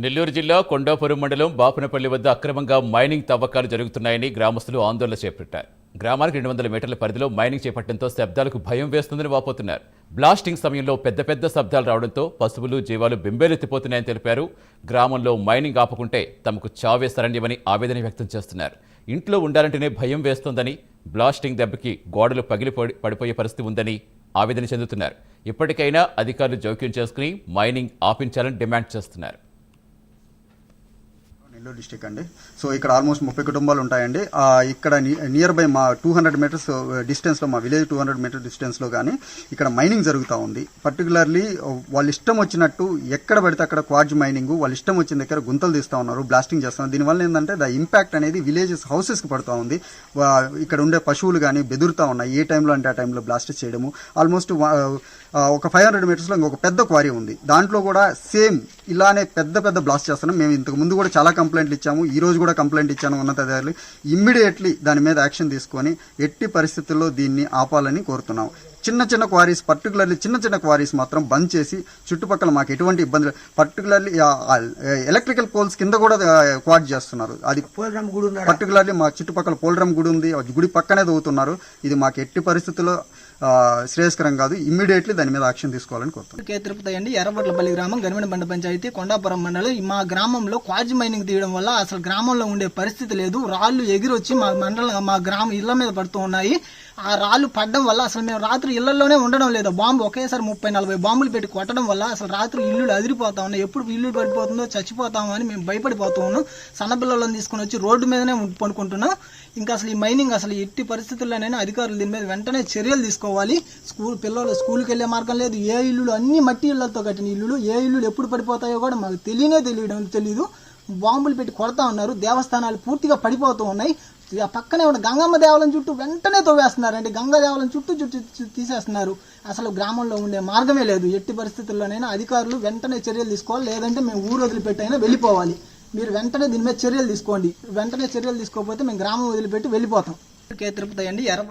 నెల్లూరు జిల్లా కొండాపురం మండలం బాపునపల్లి వద్ద అక్రమంగా మైనింగ్ తవ్వకాలు జరుగుతున్నాయని గ్రామస్తులు ఆందోళన చేపట్టారు. గ్రామానికి రెండు వందల మీటర్ల పరిధిలో మైనింగ్ చేపట్టడంతో శబ్దాలకు భయం వేస్తుందని వాపోతున్నారు. బ్లాస్టింగ్ సమయంలో పెద్ద పెద్ద శబ్దాలు రావడంతో పశువులు జీవాలు బింబేలెత్తిపోతున్నాయని తెలిపారు. గ్రామంలో మైనింగ్ ఆపుకుంటే తమకు చావే శరణ్యమని ఆవేదన వ్యక్తం చేస్తున్నారు. ఇంట్లో ఉండాలంటేనే భయం వేస్తోందని బ్లాస్టింగ్ దెబ్బకి గోడలు పగిలిపడి పడిపోయే పరిస్థితి ఉందని ఆవేదన చెందుతున్నారు. ఇప్పటికైనా అధికారులు జోక్యం చేసుకుని మైనింగ్ ఆపించాలని డిమాండ్ చేస్తున్నారు. నెల్లూరు డిస్టిక్ అండి. సో ఇక్కడ ఆల్మోస్ట్ ముప్పై కుటుంబాలు ఉంటాయండి. ఇక్కడ నియర్ బై మా టూ హండ్రెడ్ మీటర్స్ డిస్టెన్స్లో మా విలేజ్ టూ హండ్రెడ్ మీటర్ డిస్టెన్స్లో కానీ ఇక్కడ మైనింగ్ జరుగుతూ ఉంది. పర్టికులర్లీ uh, వాళ్ళ ఇష్టం వచ్చినట్టు ఎక్కడ పడితే అక్కడ క్వార్జ్ మైనింగ్ వాళ్ళ ఇష్టం వచ్చిన దగ్గర గుంతలు తీస్తూ ఉన్నారు బ్లాస్టింగ్ చేస్తున్నారు. దీనివల్ల ఏంటంటే ద ఇంపాక్ట్ అనేది విలేజెస్ హౌసెస్కి పడుతూ ఉంది. ఇక్కడ ఉండే పశువులు కానీ బెదురుతూ ఉన్నాయి. ఏ టైంలో అంటే ఆ టైంలో బ్లాస్ట్ చేయడము. ఆల్మోస్ట్ uh, ఒక ఫైవ్ హండ్రెడ్ మీటర్స్లో ఇంకొక పెద్ద క్వారీ ఉంది. దాంట్లో కూడా సేమ్ ఇలానే పెద్ద పెద్ద బ్లాస్ట్ చేస్తున్నాం. మేము ఇంతకు ముందు కూడా చాలా కంప్లైంట్లు ఇచ్చాము. ఈ రోజు కూడా కంప్లైంట్ ఇచ్చాను ఉన్నతాధికారులు ఇమ్మీడియట్లీ దాని మీద యాక్షన్ తీసుకొని ఎట్టి పరిస్థితుల్లో దీన్ని ఆపాలని కోరుతున్నాం. చిన్న చిన్న క్వారీస్ పర్టికులర్లీ చిన్న చిన్న క్వారీస్ మాత్రం బంద్ చేసి చుట్టుపక్కల మాకు ఎటువంటి ఇబ్బంది పర్టికులర్లీ ఎలక్ట్రికల్ పోల్స్ కింద కూడా క్వాడ్ చేస్తున్నారు. అది పర్టికులర్లీ మా చుట్టుపక్కల పోలరం గుడి ఉంది. గుడి పక్కనే తవ్వుతున్నారు. ఇది మాకు ఎట్టి పరిస్థితుల్లో శ్రేయస్కరం కాదు ఇమ్మీడియట్లీ దాని మీద యాక్షన్ తీసుకోవాలని కోరుతున్నాను కే తిరుపతి అండి ఎర్రబట్లపల్లి గ్రామం గరిమిన బండ పంచాయతీ కొండాపురం మండలం. మా గ్రామంలో క్వాజ్ మైనింగ్ తీయడం వల్ల అసలు గ్రామంలో ఉండే పరిస్థితి లేదు. రాళ్ళు ఎగిరొచ్చి మా మండలం మా గ్రామం ఇళ్ళ మీద పడుతూ ఉన్నాయి. ఆ రాళ్ళు పడడం వల్ల అసలు మేము రాత్రి ఇళ్ళలోనే ఉండడం లేదు. బాంబు ఒకేసారి ముప్పై నలభై బాంబులు పెట్టి కొట్టడం వల్ల అసలు రాత్రి ఇల్లులు అదిరిపోతా ఉన్నాయి. ఎప్పుడు ఇల్లు పడిపోతుందో చచ్చిపోతామో అని మేము భయపడిపోతూ ఉన్నాం. సన్నపిల్లలను తీసుకుని వచ్చి రోడ్డు మీదనే పడుకుంటున్నాం. ఇంకా అసలు ఈ మైనింగ్ అసలు ఎట్టి పరిస్థితుల్లోనైనా అధికారులు దీని మీద వెంటనే చర్యలు తీసుకోవాలి. స్కూల్ పిల్లలు స్కూల్కి వెళ్ళే మార్గం లేదు. ఏ ఇల్లులు అన్ని మట్టి ఇళ్ళతో కట్టిన ఇల్లులు ఏ ఇల్లులు ఎప్పుడు పడిపోతాయో కూడా మాకు తెలియనే తెలియడం తెలియదు. బాంబులు పెట్టి కొడతా ఉన్నారు. దేవస్థానాలు పూర్తిగా పడిపోతూ ఉన్నాయి. ఆ పక్కనే ఉన్న గంగమ్మ దేవాలయం చుట్టూ వెంటనే తవ్వేస్తున్నారండి. అంటే గంగా దేవాలయం చుట్టూ చుట్టూ తీసేస్తున్నారు. అసలు గ్రామంలో ఉండే మార్గమే లేదు. ఎట్టి పరిస్థితుల్లోనైనా అధికారులు వెంటనే చర్యలు తీసుకోవాలి. లేదంటే మేము ఊరు వదిలిపెట్టైనా వెళ్ళిపోవాలి. మీరు వెంటనే దీని మీద చర్యలు తీసుకోండి. వెంటనే చర్యలు తీసుకోకపోతే మేము గ్రామం వదిలిపెట్టి వెళ్ళిపోతాం. కే తిరుపతి అండి ఎర్ర